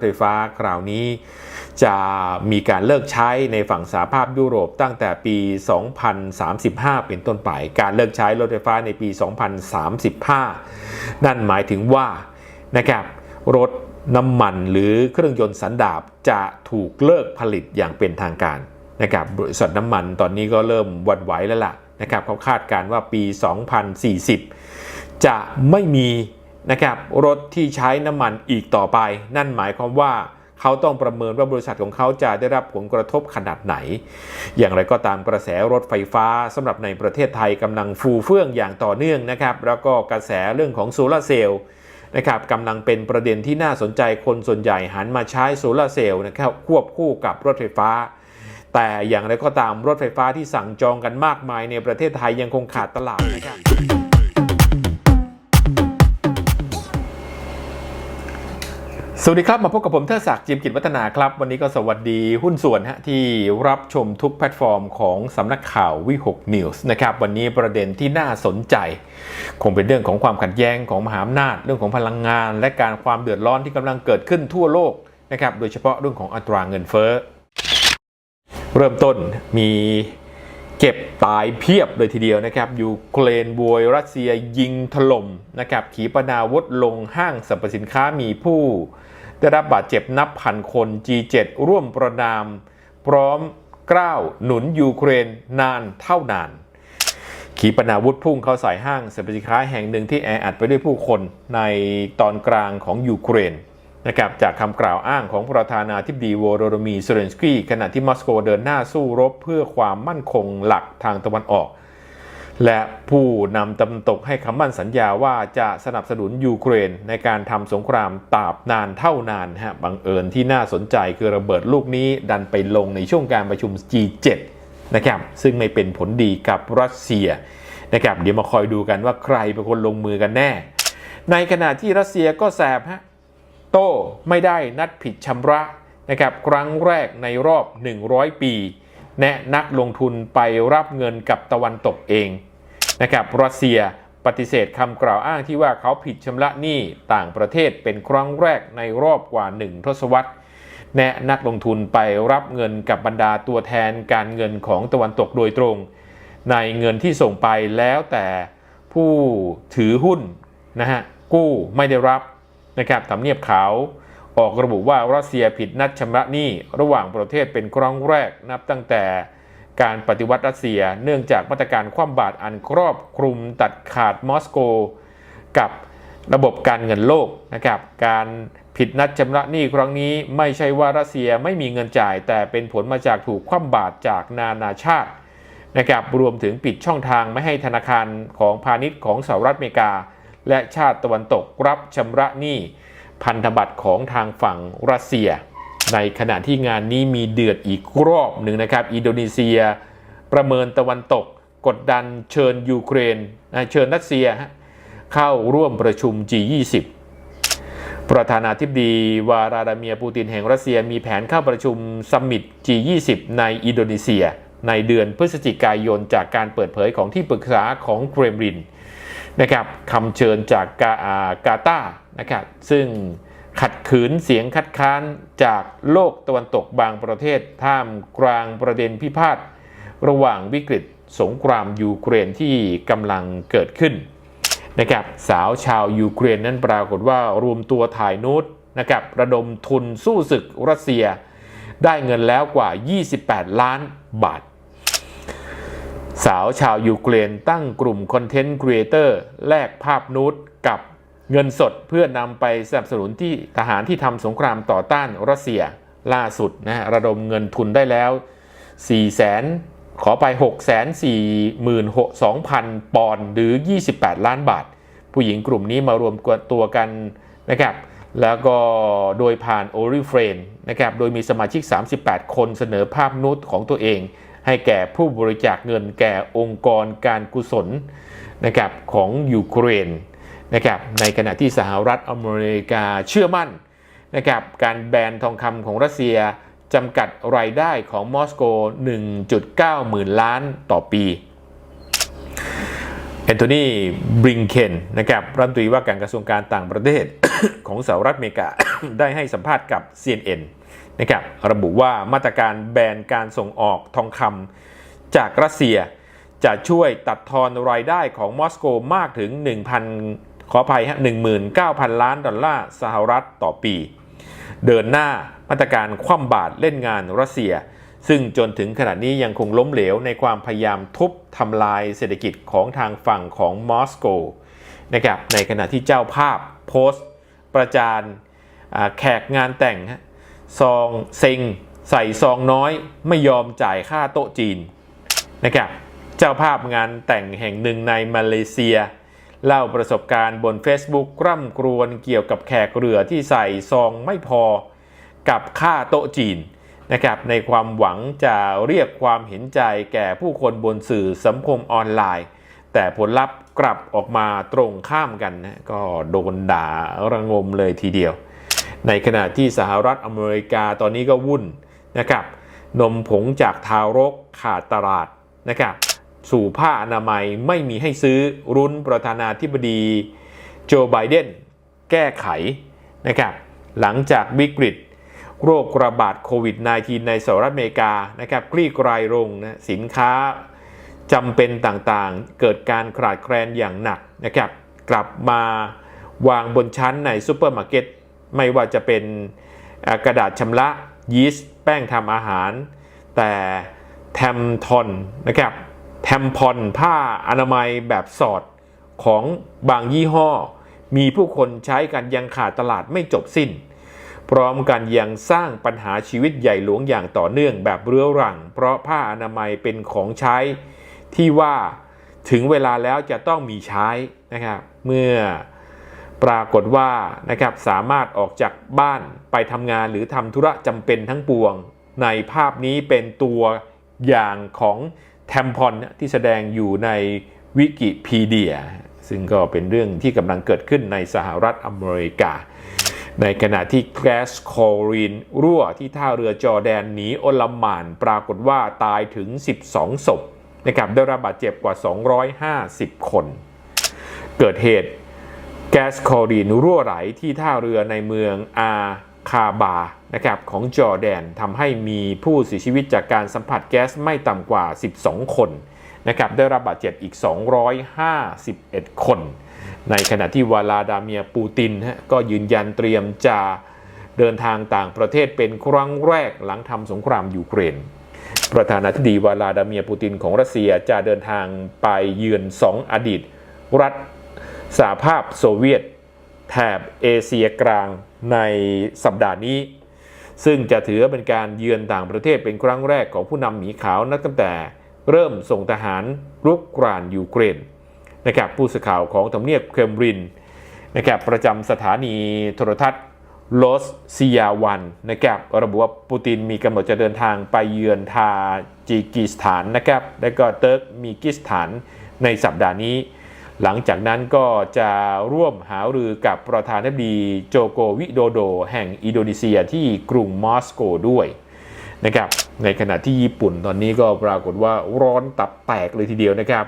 ไฟฟ้าคราวนี้ จะมีการเลิกใช้ในฝั่งสหภาพยุโรปตั้งแต่ปี 2035 เป็นต้นไป การเลิกใช้รถไฟฟ้าในปี 2035 นั่นหมายถึงว่านะครับรถน้ำมันหรือเครื่องยนต์สันดาปจะถูกเลิกผลิตอย่างเป็นทางการนะครับบริษัทน้ำมันตอนนี้ก็เริ่มวันไหวแล้วล่ะนะครับเขาคาดการณ์ว่าปี 2040 จะไม่มี นะครับรถที่ใช้น้ำมันอีกต่อไป นั่นหมายความว่าเขาต้องประเมินว่าบริษัทของเขาจะได้รับผลกระทบขนาดไหน อย่างไรก็ตามกระแสรถไฟฟ้าสำหรับในประเทศไทยกำลังฟูเฟื่องอย่างต่อเนื่องนะครับ แล้วก็กระแสเรื่องของโซลาร์เซลล์นะครับกำลังเป็นประเด็นที่น่าสนใจคนส่วนใหญ่หันมาใช้โซลาร์เซลล์นะครับควบคู่กับรถไฟฟ้า แต่อย่างไรก็ตามรถไฟฟ้าที่สั่งจองกันมากมายในประเทศไทยยังคงขาดตลาดนะครับ สวัสดีครับ มาพบกับผมเทอศักดิ์จิมกิจวัฒนาครับ วันนี้ก็สวัสดีหุ้นส่วนฮะที่รับชมทุกแพลตฟอร์มของสำนักข่าววิหกนิวส์นะครับวันนี้ประเด็นที่น่าสนใจ คงเป็นเรื่องของความขัดแย้งของมหาอำนาจ เรื่องของพลังงาน และการความเดือดร้อนที่กำลังเกิดขึ้นทั่วโลกนะครับโดยเฉพาะเรื่องของอัตราเงินเฟ้อ เริ่มต้นมีเก็บตายเพียบเลยทีเดียวนะครับยูเครนบวยรัสเซียยิงถล่มนะครับขีปนาวุธลงห้างสรรพสินค้ามีผู้ ได้รับบาดเจ็บนับพันคน G7 ร่วมประนาม พร้อมกล้าวหนุนยูเครนนานเท่านาน ขีปนาวุธพุ่งเข้าใส่ห้างสรรพสินค้าแห่งหนึ่งที่แออัดไปด้วยผู้คนในตอนกลางของยูเครนนะครับจากคำกล่าวอ้างของประธานาธิบดีโวโรโดมีเซเลนสกี้ขณะที่มอสโกเดินหน้าสู้รบเพื่อความมั่นคงหลักทางตะวันออก และผู้นำตำตกให้คำมั่นสัญญาว่าจะสนับสนุนยูเครนในการทำสงครามตราบนานเท่านานฮะบังเอิญที่น่าสนใจคือระเบิดลูกนี้ดันไปลงในช่วงการประชุม G7 นะครับซึ่งไม่เป็นผลดีกับรัสเซียนะครับเดี๋ยวมาคอยดูกันว่าใครเป็นคนลงมือกันแน่ ในขณะที่รัสเซียก็แสบฮะโต้ไม่ได้นัดผิดชำระนะครับครั้งแรกในรอบ 100 ปี แนะนักลงทุนไปรับเงินกับตะวันตกเอง นะครับรัสเซียปฏิเสธคำกล่าวอ้างที่ว่าเขาผิดชำระหนี้ต่างประเทศเป็นครั้งแรกในรอบกว่า1ทศวรรษ แนะนักลงทุนไปรับเงินกับบรรดาตัวแทนการเงินของตะวันตกโดยตรง ในเงินที่ส่งไปแล้วแต่ผู้ถือหุ้นนะฮะกู้ไม่ได้รับนะครับทำเนียบขาวออกระบุว่ารัสเซียผิดนัดชำระหนี้ระหว่างประเทศเป็นครั้งแรกนับตั้งแต่ การปฏิวัติรัสเซีย เนื่องจากมาตรการคว่ำบาตรอันครอบคลุมตัดขาดมอสโก กับระบบการเงินโลกนะครับการผิดนัดชำระหนี้ครั้งนี้ไม่ใช่ว่ารัสเซียไม่มีเงินจ่าย แต่เป็นผลมาจากถูกคว่ำบาตรจากนานาชาตินะครับรวมถึงปิดช่องทางไม่ให้ธนาคารของพาณิชย์ของสหรัฐอเมริกา และชาติตะวันตกรับชำระหนี้พันธบัตรของทางฝั่งรัสเซีย ในขณะที่งานนี้มีเดือดอีกรอบหนึ่งนะครับ อินโดนีเซีย ประเมินตะวันตก กดดันเชิญยูเครนเชิญรัสเซีย เข้าร่วมประชุม G20 ประธานาธิบดีวาราดาเมียปูตินแห่งรัสเซียมีแผนเข้าประชุมซัมมิต G20 ในอินโดนีเซีย ในเดือนพฤศจิกายนจากการเปิดเผยของที่ปรึกษาของเครมรินนะครับคำเชิญจากกาากาตานะครับซึ่ง ขัดขืนเสียงคัดค้านจากโลกตะวันตกบางประเทศท่ามกลางประเด็นพิพาทระหว่างวิกฤตสงครามยูเครนที่กำลังเกิดขึ้นนะครับสาวชาวยูเครนนั้นปรากฏว่ารวมตัวถ่ายนูตนะครับระดมทุนสู้ศึกรัสเซีย ได้เงินแล้วกว่า 28 ล้านบาท สาวชาวยูเครนตั้งกลุ่มคอนเทนต์ครีเอเตอร์แลกภาพนูดกับ เงินสดเพื่อนำไปสนับสนุนที่ทหารที่ทำสงครามต่อต้านรัสเซียล่าสุดนะฮะระดมเงินทุนได้แล้ว4แสนขอไป 6 4 2 0 0 0 ปอนด์หรือ 28 ล้านบาท ผู้หญิงกลุ่มนี้มารวมตัวกันนะครับแล้วก็โดยผ่าน o r i f r a m e นะครับโดยมีสมาชิก 38 คนเสนอภาพนูดของตัวเอง ให้แก่ผู้บริจาคเงินแก่องค์กรการกุศลนะครับของยูเครน นะครับในขณะที่สหรัฐอเมริกาเชื่อมั่นนะครับการแบนทองคำของรัสเซียจำกัดรายได้ของมอสโก 1.9 หมื่นล้านต่อปีแอนโทนีบริงเคนนะครับรัฐมนตรีว่าการกระทรวงการต่างประเทศของสหรัฐอเมริกาได้ให้สัมภาษณ์กับ CNN นะครับระบุว่ามาตรการแบนการส่งออกทองคำจากรัสเซีย จะช่วยตัดทอนรายได้ของมอสโกมากถึง1,000 ขออภัยฮะ19,000 ล้านดอลลาร์สหรัฐต่อปี เดินหน้ามาตรการคว่ำบาตรเล่นงานรัสเซีย ซึ่งจนถึงขณะนี้ยังคงล้มเหลวในความพยายามทุบทำลายเศรษฐกิจของทางฝั่งของมอสโกนะครับในขณะที่เจ้าภาพโพสต์ ประจานแขกงานแต่งซองเซ็งใส่ซองน้อยไม่ยอมจ่ายค่าโต๊ะจีนนะครับเจ้าภาพงานแต่งแห่งหนึ่งในมาเลเซีย เล่าประสบการณ์บน Facebook ร่ำกรวนเกี่ยวกับแขกเรือที่ใส่ซองไม่พอกับค่าโต๊ะจีนนะครับในความหวังจะเรียกความเห็นใจแก่ผู้คนบนสื่อสังคมออนไลน์ แต่ผลลัพธ์กลับออกมาตรงข้ามกันนะก็โดนด่าระงมเลยทีเดียว ในขณะที่สหรัฐอเมริกาตอนนี้ก็วุ่นนะครับนมผงจากทารกขาดตลาดนะครับ สู่ผ้าอนามัยไม่มีให้ซื้อรุนประธานาธิบดีโจไบเดนแก้ไขนะครับหลังจากวิกฤตโรคระบาดโควิด -19 ในสหรัฐอเมริกานะครับคลี่คลายลงนะสินค้าจำเป็นต่างๆ เกิดการขาดแคลนอย่างหนักนะครับกลับมาวางบนชั้นในซูเปอร์มาร์เก็ตไม่ว่าจะเป็นกระดาษชำระยีสต์แป้งทำอาหาร แต่แทมทอนนะครับ แทมพอนผ้าอนามัยแบบสอดของบางยี่ห้อ มีผู้คนใช้กันยังขาดตลาดไม่จบสิ้น พร้อมกันยังสร้างปัญหาชีวิตใหญ่หลวงอย่างต่อเนื่องแบบเรื้อรัง เพราะผ้าอนามัยเป็นของใช้ที่ว่าถึงเวลาแล้วจะต้องมีใช้นะครับเมื่อปรากฏว่านะครับสามารถออกจากบ้านไปทำงานหรือทำธุระจำเป็นทั้งปวง ในภาพนี้เป็นตัวอย่างของ แทมพอนที่แสดงอยู่ในวิกิพีเดีย ซึ่งก็เป็นเรื่องที่กำลังเกิดขึ้นในสหรัฐอเมริกา ในขณะที่แก๊สคลอรีนรั่วที่ท่าเรือจอร์แดนหนีโอลมานปรากฏว่าตายถึง 12 ศพนะครับได้รับบาดเจ็บกว่า 250 คน เกิดเหตุแก๊สคลอรีนรั่วไหลที่ท่าเรือในเมืองอา คาบานะครับของจอร์แดนทำให้มีผู้เสียชีวิตจากการสัมผัสแก๊สไม่ต่ำกว่า 12 คนนะครับได้รับบาดเจ็บอีก 251 คน ในขณะที่วลาดาเมียปูตินก็ยืนยันเตรียมจะเดินทางต่างประเทศเป็นครั้งแรกหลังทำสงครามยูเครน ประธานาธิบดีวลาดาเมียปูตินของรัสเซียจะเดินทางไปเยือนสองอดีต รัฐสหภาพโซเวียต แถบเอเชียกลางในสัปดาห์นี้ ซึ่งจะถือเป็นการเยือนต่างประเทศเป็นครั้งแรกของผู้นำหมีขาวนับตั้งแต่เริ่มส่งทหารรุกรานยูเครนนะครับผู้สื่อข่าวของทำเนียบเครมรินนะครับประจำสถานีโทรทัศน์โลสซิยาวันนะครับระบุว่าปูตินมีกำหนดจะเดินทางไปเยือนทาจิกิสถานนะครับและก็เติร์กมีกิสถานในสัปดาห์นี้ หลังจากนั้นก็จะร่วมหารือกับประธานาธิบดีโจโกวิโดโด แห่งอินโดนีเซียที่กรุงมอสโกด้วยนะครับในขณะที่ญี่ปุ่นตอนนี้ก็ปรากฏว่าร้อนตับแตกเลยทีเดียวนะครับ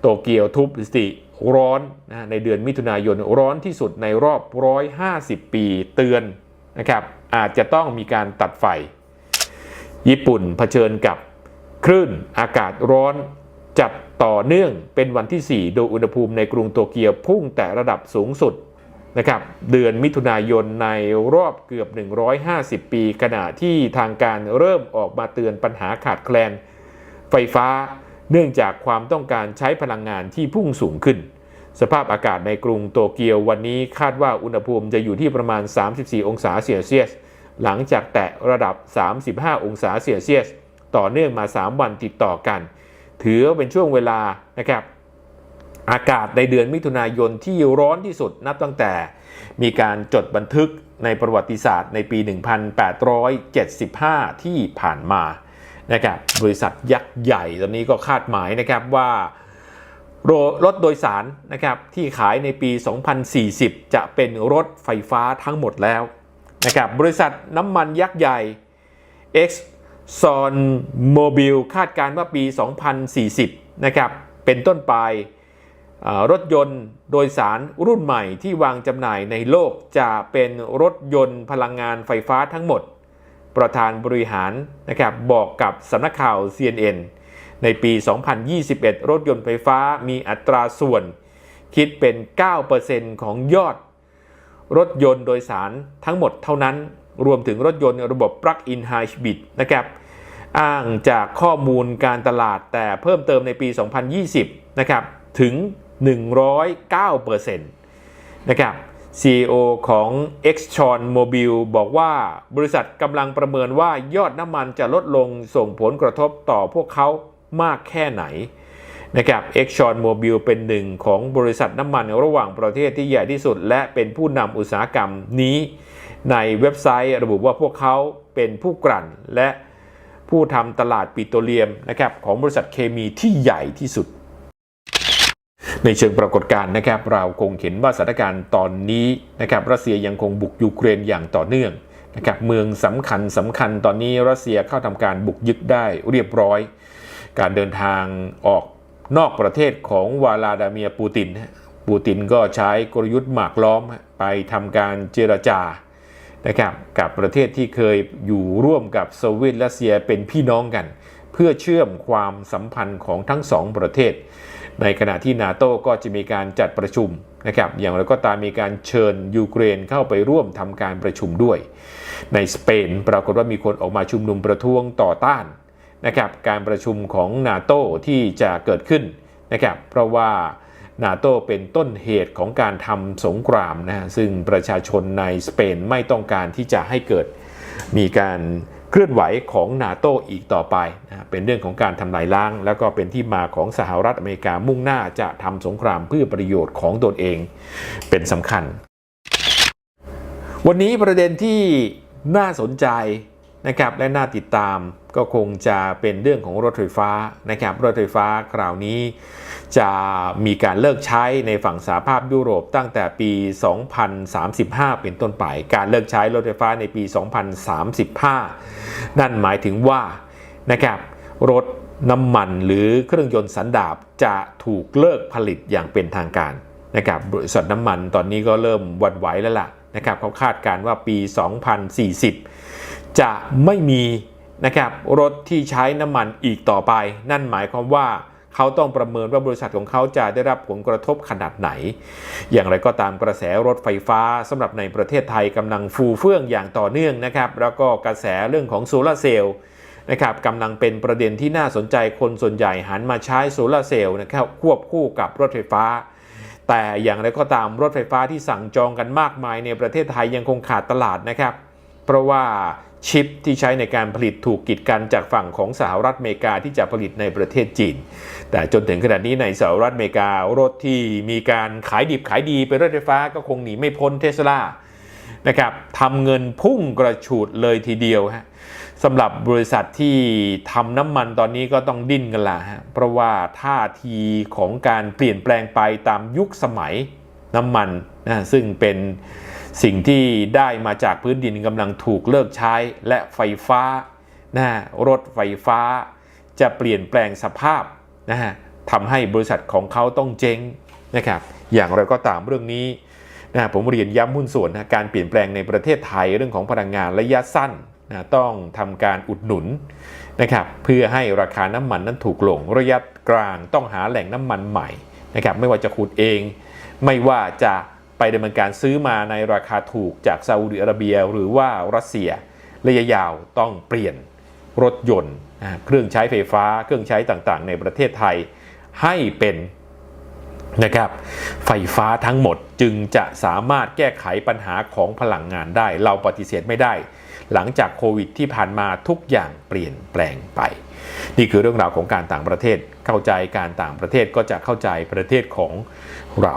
โตเกียวทุบสติร้อนนะในเดือนมิถุนายนร้อนที่สุดในรอบ 150 ปีเตือนนะครับอาจจะต้องมีการตัดไฟ ญี่ปุ่นเผชิญกับคลื่นอากาศร้อนจัด ต่อเนื่องเป็นวันที่ 4 โดยอุณหภูมิในกรุงโตเกียวพุ่งแต่ระดับสูงสุดนะครับเดือนมิถุนายนในรอบเกือบ 150 ปี ขณะที่ทางการเริ่มออกมาเตือนปัญหาขาดแคลน ไฟฟ้าเนื่องจากความต้องการใช้พลังงานที่พุ่งสูงขึ้น สภาพอากาศในกรุงโตเกียววันนี้คาดว่าอุณหภูมิจะอยู่ที่ประมาณ 34 องศาเซลเซียส หลังจากแตะระดับ 35 องศาเซลเซียส ต่อเนื่องมา 3 วันติดต่อกัน ถือว่าเป็นช่วงเวลานะครับอากาศในเดือนมิถุนายนที่ร้อนที่สุดนับตั้งแต่ มีการจดบันทึกในประวัติศาสตร์ในปี 1875 ที่ผ่านมานะครับบริษัทยักษ์ใหญ่ตอนนี้ก็คาดหมายนะครับว่ารถโดยสารนะครับที่ขายในปี 2040 จะเป็นรถไฟฟ้าทั้งหมดแล้วนะครับบริษัทน้ำมันยักษ์ใหญ่ X Exxon Mobil คาดการณ์ว่าปี 2040 นะครับ เป็นต้นไปรถยนต์โดยสารรุ่นใหม่ที่วางจำหน่ายในโลกจะเป็นรถยนต์พลังงานไฟฟ้าทั้งหมด ประธานบริหารนะครับบอกกับสำนักข่าว CNN ในปี 2021 รถยนต์ไฟฟ้ามีอัตราส่วน คิดเป็น 9%ของยอด รถยนต์โดยสารทั้งหมดเท่านั้น รวมถึงรถยนต์ระบบ Plug-in Hybrid นะครับอ้างจากข้อมูลการตลาดแต่เพิ่มเติมในปี 2020 นะครับ ถึง 109%นะครับ CEO ของ Exxon Mobil บอกว่าบริษัทกำลังประเมินว่ายอดน้ำมันจะลดลงส่งผลกระทบต่อพวกเขามากแค่ไหนนะครับ Exxon Mobil เป็นหนึ่งของบริษัทน้ำมันระหว่างประเทศที่ใหญ่ที่สุด และเป็นผู้นำอุตสาหกรรมนี้ ในเว็บไซต์ระบุว่าพวกเขาเป็นผู้กลั่นและผู้ทำตลาดปิโตรเลียมนะครับของบริษัทเคมีที่ใหญ่ที่สุด ในเชิงปรากฏการณ์นะครับ เราคงเห็นว่าสถานการณ์ตอนนี้นะครับรัสเซียยังคงบุกยูเครนอย่างต่อเนื่องนะครับเมืองสำคัญสำคัญตอนนี้รัสเซียเข้าทำการบุกยึดได้เรียบร้อย การเดินทางออกนอกประเทศของวลาดาเมียปูติน ปูตินก็ใช้กลยุทธ์หมากล้อมไปทำการเจรจา นะครับกับประเทศที่เคยอยู่ร่วมกับโซเวียตรัสเซียเป็นพี่น้องกัน เพื่อเชื่อมความสัมพันธ์ของทั้งสองประเทศ ในขณะที่นาโต้ก็จะมีการจัดประชุมนะครับอย่างไรก็ตามมีการเชิญยูเครนเข้าไปร่วมทำการประชุมด้วย ในสเปนปรากฏว่ามีคนออกมาชุมนุมประท้วงต่อต้านนะครับการประชุมของนาโตที่จะเกิดขึ้นนะครับเพราะว่า นาโตเป็นต้นเหตุของการทำสงครามนะฮะซึ่งประชาชนในสเปนไม่ต้องการที่จะให้เกิดมีการเคลื่อนไหวของนาโตอีกต่อไปนะเป็นเรื่องของการทำลายล้าง แล้วก็เป็นที่มาของสหรัฐอเมริกามุ่งหน้าจะทำสงครามเพื่อประโยชน์ของตนเองเป็นสำคัญ วันนี้ประเด็นที่น่าสนใจ นะครับและน่าติดตามก็คงจะเป็นเรื่องของรถไฟฟ้านะครับรถไฟฟ้าคราวนี้จะมีการเลิกใช้ในฝั่งสหภาพยุโรปตั้งแต่ปี 2035 เป็นต้นไป การเลิกใช้รถไฟฟ้าในปี 2035 นั่นหมายถึงว่านะครับรถน้ำมันหรือเครื่องยนต์สันดาปจะถูกเลิกผลิตอย่างเป็นทางการนะครับบริษัทน้ำมันตอนนี้ก็เริ่มหวันไหวแล้วล่ะนะครับเขาคาดการณ์ว่าปี 2040 จะไม่มีนะครับรถที่ใช้น้ำมันอีกต่อไป นั่นหมายความว่าเขาต้องประเมินว่าบริษัทของเขาจะได้รับผลกระทบขนาดไหน อย่างไรก็ตามกระแสรถไฟฟ้าสำหรับในประเทศไทยกำลังฟูเฟื่องอย่างต่อเนื่องนะครับ แล้วก็กระแสเรื่องของโซลาร์เซลล์นะครับกำลังเป็นประเด็นที่น่าสนใจคนส่วนใหญ่หันมาใช้โซลาร์เซลล์นะครับควบคู่กับรถไฟฟ้า แต่อย่างไรก็ตามรถไฟฟ้าที่สั่งจองกันมากมายในประเทศไทยยังคงขาดตลาดนะครับ เพราะว่า ชิปที่ใช้ในการผลิตถูกกีดกันจากฝั่งของสหรัฐอเมริกาที่จะผลิตในประเทศจีน แต่จนถึงขณะนี้ในสหรัฐอเมริการถที่มีการขายดิบขายดีเป็นรถไฟฟ้าก็คงหนีไม่พ้นเทสลานะครับทำเงินพุ่งกระฉูดเลยทีเดียวฮะสำหรับบริษัทที่ทำน้ำมันตอนนี้ก็ต้องดิ้นกันละฮะเพราะว่าท่าทีของการเปลี่ยนแปลงไปตามยุคสมัยน้ำมันนะซึ่งเป็น สิ่งที่ได้มาจากพื้นดินกำลังถูกเลิกใช้และไฟฟ้านะรถไฟฟ้า จะเปลี่ยนแปลงสภาพนะฮะทำให้บริษัทของเขาต้องเจ๊งนะครับอย่างไรก็ตามเรื่องนี้นะผมเรียนย้ำหุ้นส่วนนะการเปลี่ยนแปลงในประเทศไทยเรื่องของพลังงานระยะสั้นนะต้องทำการอุดหนุนนะครับเพื่อให้ราคาน้ำมันนั้นถูกลงระยะกลางต้องหาแหล่งน้ำมันใหม่นะครับไม่ว่าจะขุดเอง ไม่ว่าจะ ดำเนินการซื้อมาในราคาถูกจากซาอุดิอาระเบีย หรือว่ารัสเซียระยะยาวต้องเปลี่ยนรถยนต์เครื่องใช้ไฟฟ้าเครื่องใช้ต่างๆ ในประเทศไทยให้เป็นนะครับไฟฟ้าทั้งหมดจึงจะสามารถแก้ไขปัญหาของพลังงานได้ เราปฏิเสธไม่ได้ หลังจากโควิดที่ผ่านมาทุกอย่างเปลี่ยนแปลงไป นี่คือเรื่องราวของการต่างประเทศเข้าใจการต่างประเทศก็จะเข้าใจประเทศของเรา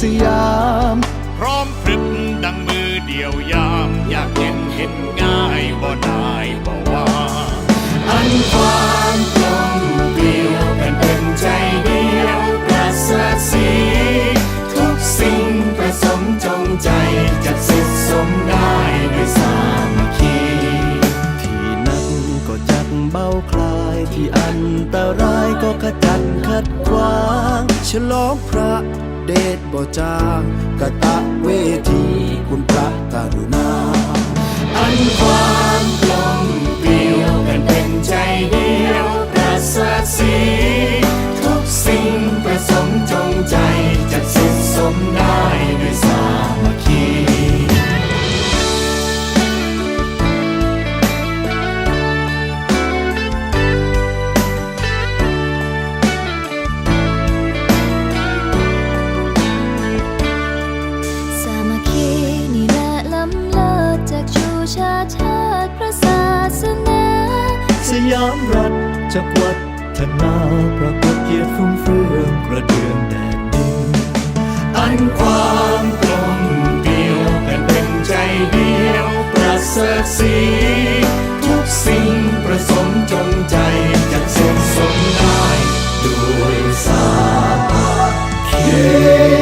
สยาม พร้อมพรึบดังมือเดียวยาม อยากเห็นเห็นง่ายบ่ได้บ่ว่า อันความกลมเกลียวกันเป็นใจเดียวประเสริฐสีทุกสิ่งประสมจงใจจะเสร็จสมได้ด้วยสามัคคีที่นั่นก็จักเบาคลายที่อันตรายก็ขจัดขัดขวางฉลองพระ เดชบ่จางกะตะเวทีคุณพระกรุณา อันความกลมเกลียวกันเป็นใจเดียวประเสาทสี จากวัฒนาปรากฏเกียรติฟุ้งเฟืองกระเดืองแดดดิน อันความกลมเกลียวกันเป็นใจเดียวประเสริฐสีทุกสิ่งประสมจงใจจักสมสมได้ด้วยสาเคี